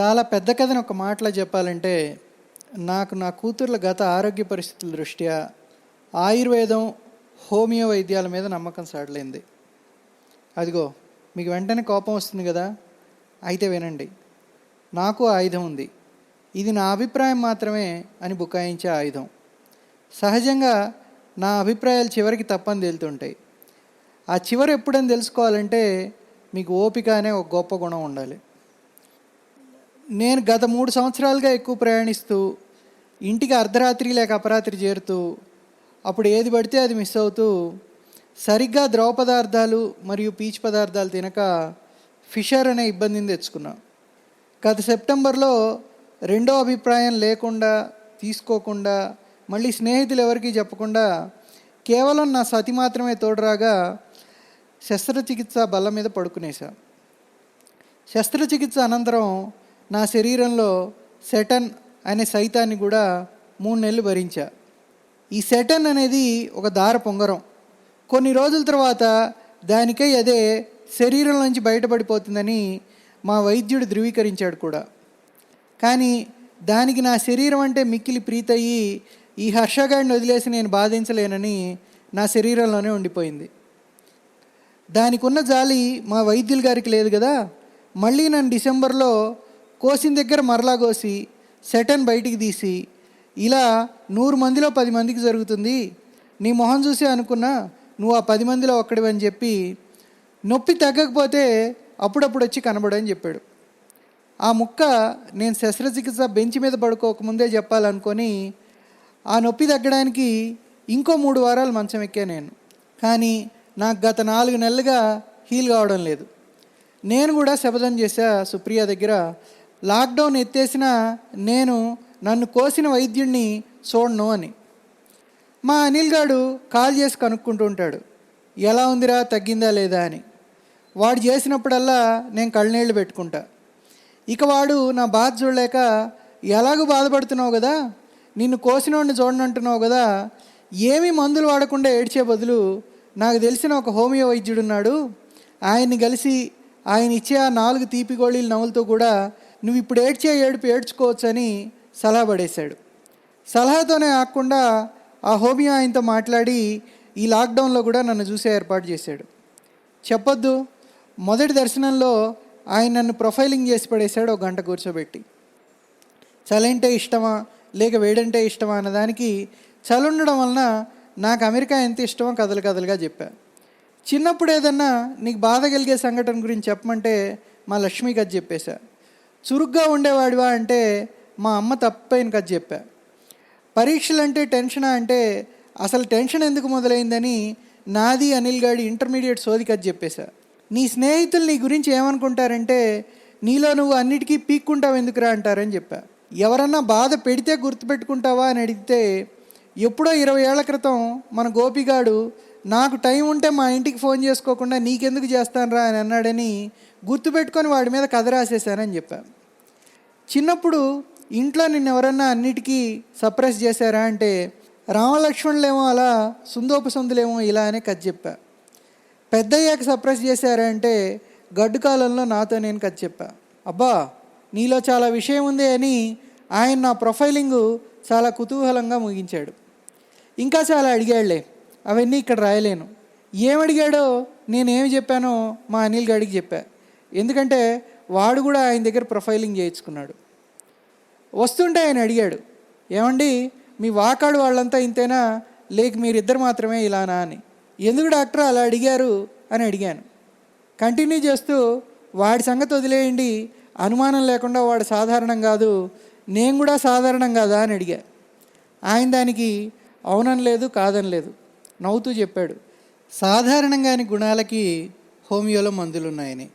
చాలా పెద్ద కథను ఒక మాటలో చెప్పాలంటే నాకు నా కూతుర్ల గత ఆరోగ్య పరిస్థితుల దృష్ట్యా ఆయుర్వేదం హోమియో వైద్యాల మీద నమ్మకం సాడలేంది అదిగో మీకు వెంటనే కోపం వస్తుంది కదా? అయితే వినండి. నాకు ఆయుధం ఉంది. ఇది నా అభిప్రాయం మాత్రమే అని బుకాయించే ఆయుధం. సహజంగా నా అభిప్రాయాలు చివరికి తప్పని తేలుతుంటాయి. ఆ చివరి ఎప్పుడని తెలుసుకోవాలంటే మీకు ఓపిక అనే ఒక గొప్ప గుణం ఉండాలి. నేను గత మూడు సంవత్సరాలుగా ఎక్కువ ప్రయాణిస్తూ ఇంటికి అర్ధరాత్రి లేక అపరాత్రి చేరుతూ అప్పుడు ఏది పడితే అది మిస్ అవుతూ సరిగ్గా ద్రవ పదార్థాలు మరియు పీచు పదార్థాలు తినక ఫిషర్ అనే ఇబ్బందిని తెచ్చుకున్నా. గత సెప్టెంబర్లో రెండో అభిప్రాయం లేకుండా తీసుకోకుండా మళ్ళీ స్నేహితులు ఎవరికీ చెప్పకుండా కేవలం నా సతి మాత్రమే తోడురాగా శస్త్రచికిత్స బల్ల మీద పడుకునేశా. శస్త్రచికిత్స అనంతరం నా శరీరంలో సెటన్ అనే సైతాన్ని కూడా మూడు నెలలు భరించా. ఈ సెటన్ అనేది ఒక దార పొంగరం. కొన్ని రోజుల తర్వాత దానికై అదే శరీరం నుంచి బయటపడిపోతుందని మా వైద్యుడు ధృవీకరించాడు కూడా. కానీ దానికి నా శరీరం అంటే మిక్కిలి ప్రీతయ్యి ఈ హర్షగాడిని వదిలేసి నేను బాధించలేనని నా శరీరంలోనే ఉండిపోయింది. దానికి ఉన్న జాలి మా వైద్యుల గారికి లేదు కదా? మళ్ళీ నన్ను డిసెంబర్లో కోసిన దగ్గర మరలా కోసి సెటన్ బయటికి తీసి ఇలా నూరు మందిలో పది మందికి జరుగుతుంది. నీ మొహం చూసి అనుకున్నా నువ్వు ఆ పది మందిలో ఒక్కడివని చెప్పి నొప్పి తగ్గకపోతే అప్పుడప్పుడు వచ్చి కనబడని చెప్పాడు. ఆ ముక్క నేను శస్త్రచికిత్స బెంచ్ మీద పడుకోకముందే చెప్పాలనుకొని ఆ నొప్పి తగ్గడానికి ఇంకో మూడు వారాలు మంచం ఎక్కా నేను. కానీ నాకు గత నాలుగు నెలలుగా హీల్ కావడం లేదు. నేను కూడా శపథం చేశా సుప్రియ దగ్గర లాక్డౌన్ ఎత్తేసిన నేను నన్ను కోసిన వైద్యుడిని చూడను అని. మా అనిల్ గాడు కాల్ చేసి కనుక్కుంటూ ఉంటాడు. ఎలా ఉందిరా తగ్గిందా లేదా అని. వాడు చేసినప్పుడల్లా నేను కళ్ళనీళ్ళు పెట్టుకుంటా. ఇక వాడు నా బాధ చూడలేక ఎలాగూ బాధపడుతున్నావు కదా నిన్ను కోసినోడిని చూడనంటున్నావు కదా ఏమీ మందులు వాడకుండా ఏడ్చే బదులు నాకు తెలిసిన ఒక హోమియో వైద్యుడు ఉన్నాడు ఆయన్ని కలిసి ఆయన ఇచ్చే ఆ నాలుగు తీపి గోళీలు నవ్వులతో కూడా నువ్వు ఇప్పుడు ఏడ్చే ఏడుపు ఏడ్చుకోవచ్చు అని సలహా పడేశాడు. సలహాతోనే ఆకుండా ఆ హోమియో ఆయనతో మాట్లాడి ఈ లాక్డౌన్లో కూడా నన్ను చూసే ఏర్పాటు చేశాడు. చెప్పొద్దు మొదటి దర్శనంలో ఆయన నన్ను ప్రొఫైలింగ్ చేసి పడేశాడు ఒక గంట కూర్చోబెట్టి. చలంటే ఇష్టమా లేక వేడంటే ఇష్టమా అన్నదానికి చలి ఉండడం వలన నాకు అమెరికా ఎంత ఇష్టమో కథలు కథలుగా చెప్పా. చిన్నప్పుడు ఏదన్నా నీకు బాధ కలిగే సంఘటన గురించి చెప్పమంటే మా లక్ష్మి గది చెప్పేశా. చురుగ్గా ఉండేవాడివా అంటే మా అమ్మ తప్పైన కథ చెప్పా. పరీక్షలు అంటే టెన్షనా అంటే అసలు టెన్షన్ ఎందుకు మొదలైందని నాది అనిల్ గాడి ఇంటర్మీడియట్ సోది కథ చెప్పేశా. నీ స్నేహితులు నీ గురించి ఏమనుకుంటారంటే నీలో నువ్వు అన్నిటికీ పీక్కుంటావు ఎందుకురా అంటారని చెప్పా. ఎవరన్నా బాధ పెడితే గుర్తుపెట్టుకుంటావా అని అడిగితే ఎప్పుడో ఇరవై ఏళ్ళ క్రితం మన గోపిగాడు నాకు టైం ఉంటే మా ఇంటికి ఫోన్ చేసుకోకుండా నీకెందుకు చేస్తానురా అని అన్నాడని గుర్తుపెట్టుకొని వాడి మీద కథ రాసేసానని చెప్పా. చిన్నప్పుడు ఇంట్లో నిన్ను ఎవరన్నా అన్నిటికీ సప్రెస్ చేశారా అంటే రామలక్ష్మణులేమో అలా సుందోపసందులేమో ఇలా అనే కథ చెప్పా. పెద్దయ్యాక సప్రెస్ చేశారా అంటే గడ్డు కాలంలో నాతో నేను కథ చెప్పా. అబ్బా నీలో చాలా విషయం ఉంది అని ఆయన నా ప్రొఫైలింగ్ చాలా కుతూహలంగా ముగించాడు. ఇంకా చాలా అడిగాడులే అవన్నీ ఇక్కడ రాయలేను. ఏమడిగాడో నేనేమి చెప్పానో మా అనిల్ గాడికి చెప్పా. ఎందుకంటే వాడు కూడా ఆయన దగ్గర ప్రొఫైలింగ్ చేయించుకున్నాడు. వస్తుంటే ఆయన అడిగాడు ఏమండి మీ వాకాడు వాళ్ళంతా ఇంతేనా? లేక మీరిద్దరు మాత్రమే ఇలానా అని. ఎందుకు డాక్టర్ అలా అడిగారు? అని అడిగాను. కంటిన్యూ చేస్తూ వాడి సంగతి వదిలేయండి అనుమానం లేకుండా వాడు సాధారణం కాదు నేను కూడా సాధారణం కాదా? అని అడిగా. ఆయన దానికి అవునం లేదు కాదని లేదు నవ్వుతూ చెప్పాడు. సాధారణంగాని గుణాలకి హోమియోలో మందులు ఉన్నాయని